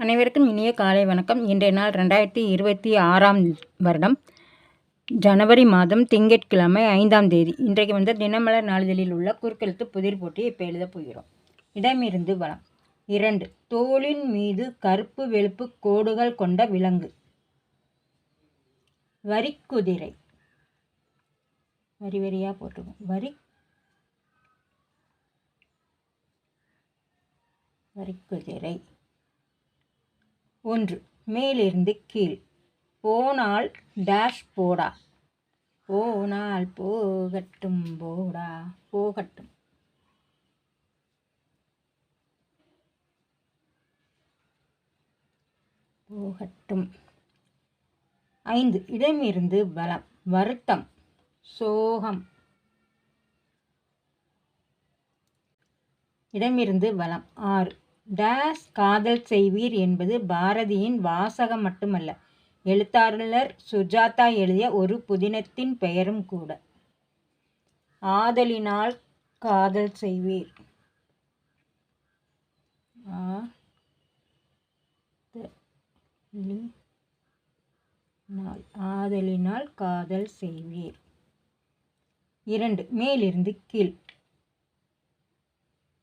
அனைவருக்கும் இனிய காலை வணக்கம். இன்றைய நாள் ரெண்டாயிரத்தி இருபத்தி ஆறாம் வருடம் ஜனவரி மாதம் திங்கட்கிழமை ஐந்தாம் தேதி. இன்றைக்கு வந்து தினமலர் நாளிதழில் உள்ள குறுக்கெழுத்து புதிர் போட்டி இப்போ எழுதப் போகிறோம். இடமிருந்து வளம். இரண்டு தோளின் மீது கருப்பு வெளுப்பு கோடுகள் கொண்ட விலங்கு. வரிக்குதிரை. வரி வரியாக போட்டிருக்கோம். வரி. வரிக்குதிரை. ஒன்று. மேலிருந்து கீழ். போனால் டேஷ் போடா. போனால் போகட்டும் போடா. போகட்டும். போகட்டும். ஐந்து. இடமிருந்து பலம். வருத்தம். சோகம். இடமிருந்து பலம். ஆறு. டேஸ் காதல் செய்வீர் என்பது பாரதியின் வாசகம் மட்டுமல்ல. எழுத்தாளர் சுஜாதா எழுதிய ஒரு புதினத்தின் பெயரும் கூட. ஆதலினால் காதல் செய்வீர். ஆதலினால் காதல் செய்வீர். இரண்டு மேலிருந்து கீழ்.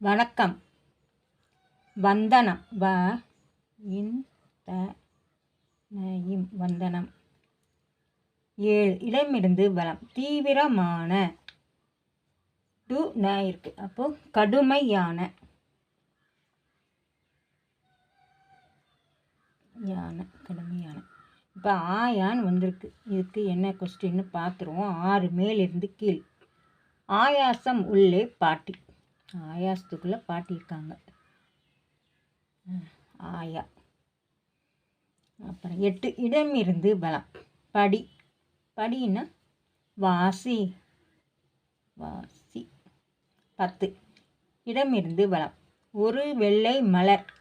வணக்கம். வந்தனம். வ இன் த இம். வந்தனம். ஏழு. இடமிருந்து வளம். தீவிரமான டு ந இருக்கு. அப்போ கடுமையான. யானை கடுமையான. இப்போ ஆயான் வந்திருக்கு. இதுக்கு என்ன கொஸ்டின்னு பார்த்துருவோம் ஆறு மேலிருந்து கீழ். ஆயாசம் உள்ளே பாட்டி. ஆயாசத்துக்குள்ளே பாட்டி இருக்காங்க. ஆயா. அப்புறம் எட்டு இடமிருந்து பலம். படி படின்னா வாசி வாசி. பத்து இடமிருந்து பலம். ஒரு வெள்ளை மலர்.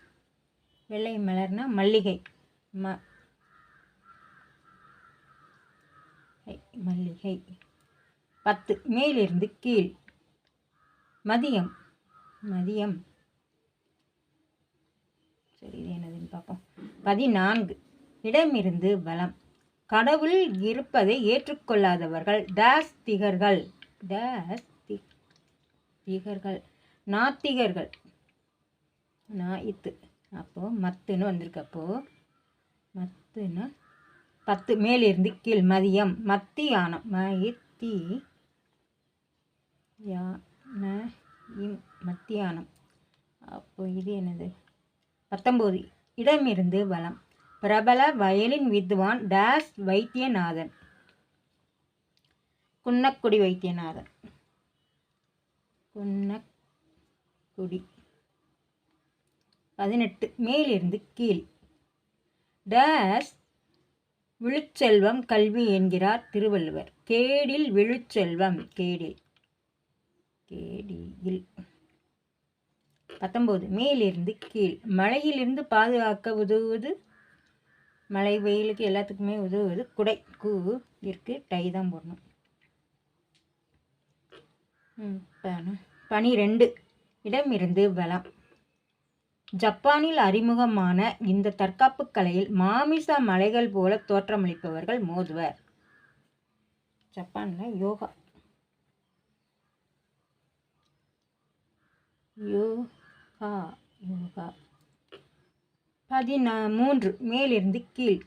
வெள்ளை மலர்னா மல்லிகை. ம மல்லிகை. பத்து மேலிருந்து கீழ். மதியம் மதியம். சரி இது என்னதுன்னு பார்ப்போம். பதினான்கு. இடமிருந்து வளம் கடவுள் இருப்பதை ஏற்றுக்கொள்ளாதவர்கள். டேஸ் திகர்கள். டேஸ் தி திகர்கள். நாத்திகர்கள். நாயித்து. அப்போது மத்துன்னு வந்திருக்கப்போ அப்போது மத்துன்னு பத்து. மேலிருந்து கீழ் மதியம். மத்தியானம். மயத்தி யா ந இம் மத்தியானம். அப்போ இது என்னது? பத்தொம்போது இடமிருந்து வளம் பிரபல வயலின் வித்வான் டேஸ் வைத்தியநாதன். குன்னக்குடி வைத்தியநாதன். குன்னக்குடி. பதினெட்டு. மேலிருந்து கீழ். டேஸ் விழுச்செல்வம் கல்வி என்கிறார் திருவள்ளுவர். கேடில் விழுச்செல்வம். கேடில். கேடியில். பத்தொம்போது மேலிருந்து கீழ். மழையிலிருந்து பாதுகாக்க உதவுவது மழை வெயிலுக்கு எல்லாத்துக்குமே உதவுவது குடை கூ இருக்கு டை தான் போடணும். பனிரெண்டு. இடமிருந்து வளம். ஜப்பானில் அறிமுகமான இந்த தற்காப்பு கலையில் மாமிச மலைகள் போல தோற்றமளிப்பவர்கள் மோதுவர். ஜப்பானில் யோகா. யோ யோகா யோகா பதினா மூன்று மேலிருந்து கீழ்.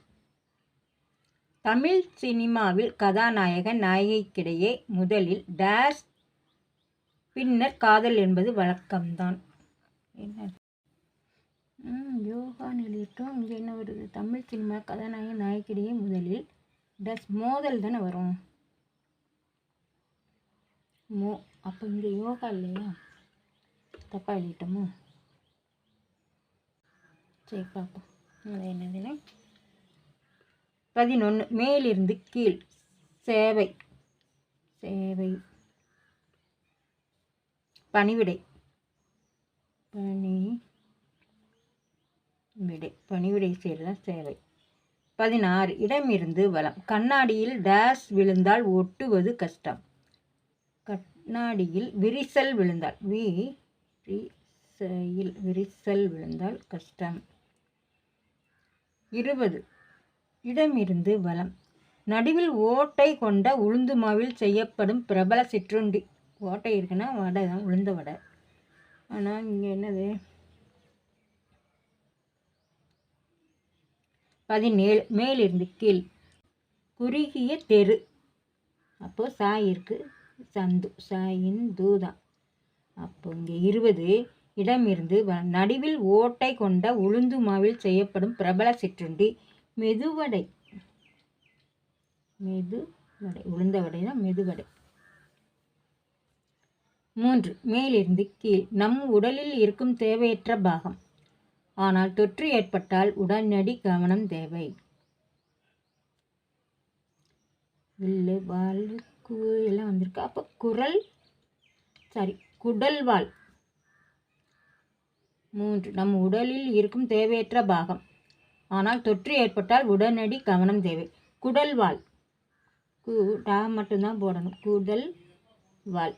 தமிழ் சினிமாவில் கதாநாயகன் நாயகிக்கிடையே முதலில் டேஷ் பின்னர் காதல் என்பது வழக்கம்தான். என்ன ம் யோகான்னு எழுதிட்டோம் இங்கே என்ன வருது? தமிழ் சினிமா கதாநாயகன் நாயகிடையே முதலில் டஸ் மோதல் தானே வரும். மோ அப்போ இங்கே யோகா இல்லையா? தப்பாக எழுதிட்டோமோ சரி பார்ப்போம் அது என்னதுன்னு பதினொன்று மேலிருந்து கீழ் சேவை சேவை பணிவிடை பணி விடை பணிவிடை செய்யலாம் சேவை. பதினாறு இடமிருந்து வளம். கண்ணாடியில் டேஸ் விழுந்தால் ஒட்டுவது கஷ்டம். கண்ணாடியில் விரிசல் விழுந்தால் வி ரி செயல் விரிசல் விழுந்தால் கஷ்டம். இருபது. இடமிருந்து வலம். நடுவில் ஓட்டை கொண்ட உளுந்து மாவில் செய்யப்படும் பிரபல சிற்றுண்டி. ஓட்டை இருக்குன்னா வடை தான் உளுந்த வடை. ஆனால் இங்கே என்னது? பதினேழு. மேலிருந்து கீழ். குறுகிய தெரு. அப்போது சாய் இருக்குது சந்து. சாயின் தூதான் அப்போ இங்கே இருபது. இடமிருந்து வ- நடுவில் ஓட்டை கொண்ட உளுந்து மாவில் செய்யப்படும் பிரபல சிற்றுண்டி மெதுவடை. மெதுவடை. உளுந்த வடைனா மெதுவடை. மூன்று. மேலிருந்து கீழ். நம் உடலில் இருக்கும் தேவையற்ற பாகம். ஆனால் தொற்று ஏற்பட்டால் உடனடி கவனம் தேவை. வில்லு வாழ் எல்லாம் வந்திருக்கு. அப்போ குரல் சாரி குடல்வால் மூன்று. நம் உடலில் இருக்கும் தேவையற்ற பாகம். ஆனால் தொற்று ஏற்பட்டால் உடனடி கவனம் தேவை. குடல்வால் கு டா மட்டும்தான் போடணும். குடல் வால்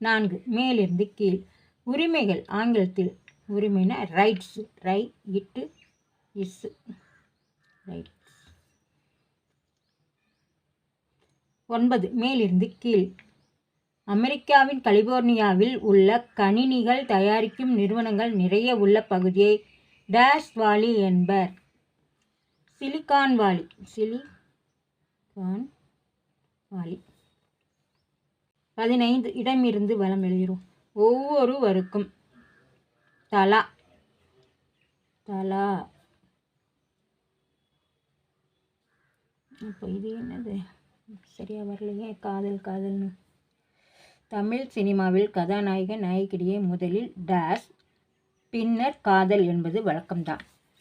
நான்கு. மேலிருந்து கீழ். உரிமைகள். ஆங்கிலத்தில் உரிமைனா ரைட்ஸ் ரை இட்டு இஸ் ரைட்ஸ் ஒன்பது. மேலிருந்து கீழ். அமெரிக்காவின் கலிபோர்னியாவில் உள்ள கணினிகள் தயாரிக்கும் நிறுவனங்கள் நிறைய உள்ள பகுதியை டேஷ் வாலி என்பர். Silicon Valley. Silicon Valley. பதினைந்து இடமிருந்து வளம் எழுகிறோம் ஒவ்வொருவருக்கும் தலா. தலா. இப்போ இது என்னது? சரியா வரலையே. காதல் காதல்னு. தமிழ் சினிமாவில் கதாநாயக நாயகியை முதலில் டேஸ் பின்னர் காதல் என்பது வழக்கம்தான்.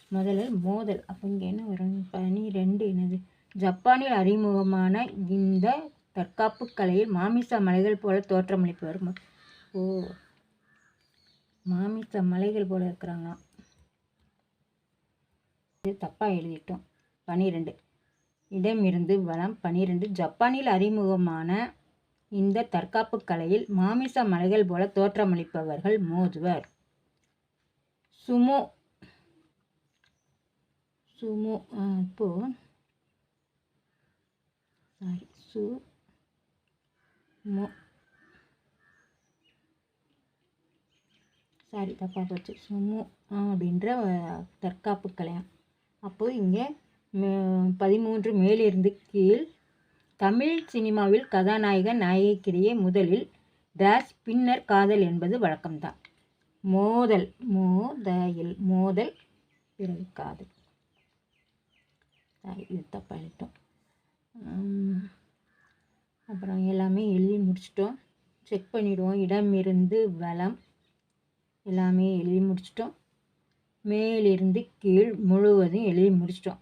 முதலில் மோதல். அப்போ இங்கே என்ன வரும்? பனிரெண்டு என்னது? ஜப்பானில் அறிமுகமான இந்த தற்காப்பு கலையில் மாமிச மலைகள் போல தோற்றமளிப்பு வரும். ஓ மாமிச மலைகள் போல இருக்கிறாங்களாம். இது தப்பாக எழுதிட்டோம். பனிரெண்டு. இடமிருந்து வளம் பனிரெண்டு. ஜப்பானில் அறிமுகமான இந்த தற்காப்பு கலையில் மாமிச மலைகள் போல தோற்றமளிப்பவர்கள் மோதுவர். சுமோ சுமோ இப்போ சாரி சு மோ. சாரி தப்பாக போச்சு. சுமோ அப்படின்ற தற்காப்பு கலையம் அப்போது இங்கே பதிமூன்று மேலிருந்து கீழ் தமிழ் சினிமாவில் கதாநாயகன் நாயகிக்கிடையே முதலில் டேஷ் பின்னர் காதல் என்பது வழக்கம்தான். மோதல் மோதல் மோதல் பிறகு காதல். சாரி இது அப்புறம் எல்லாமே எழுதி முடிச்சிட்டோம். செக் பண்ணிவிடுவோம் இடமிருந்து வளம் எல்லாமே எழுதி முடிச்சிட்டோம். மேலிருந்து கீழ் முழுவதும் எழுதி முடிச்சிட்டோம்.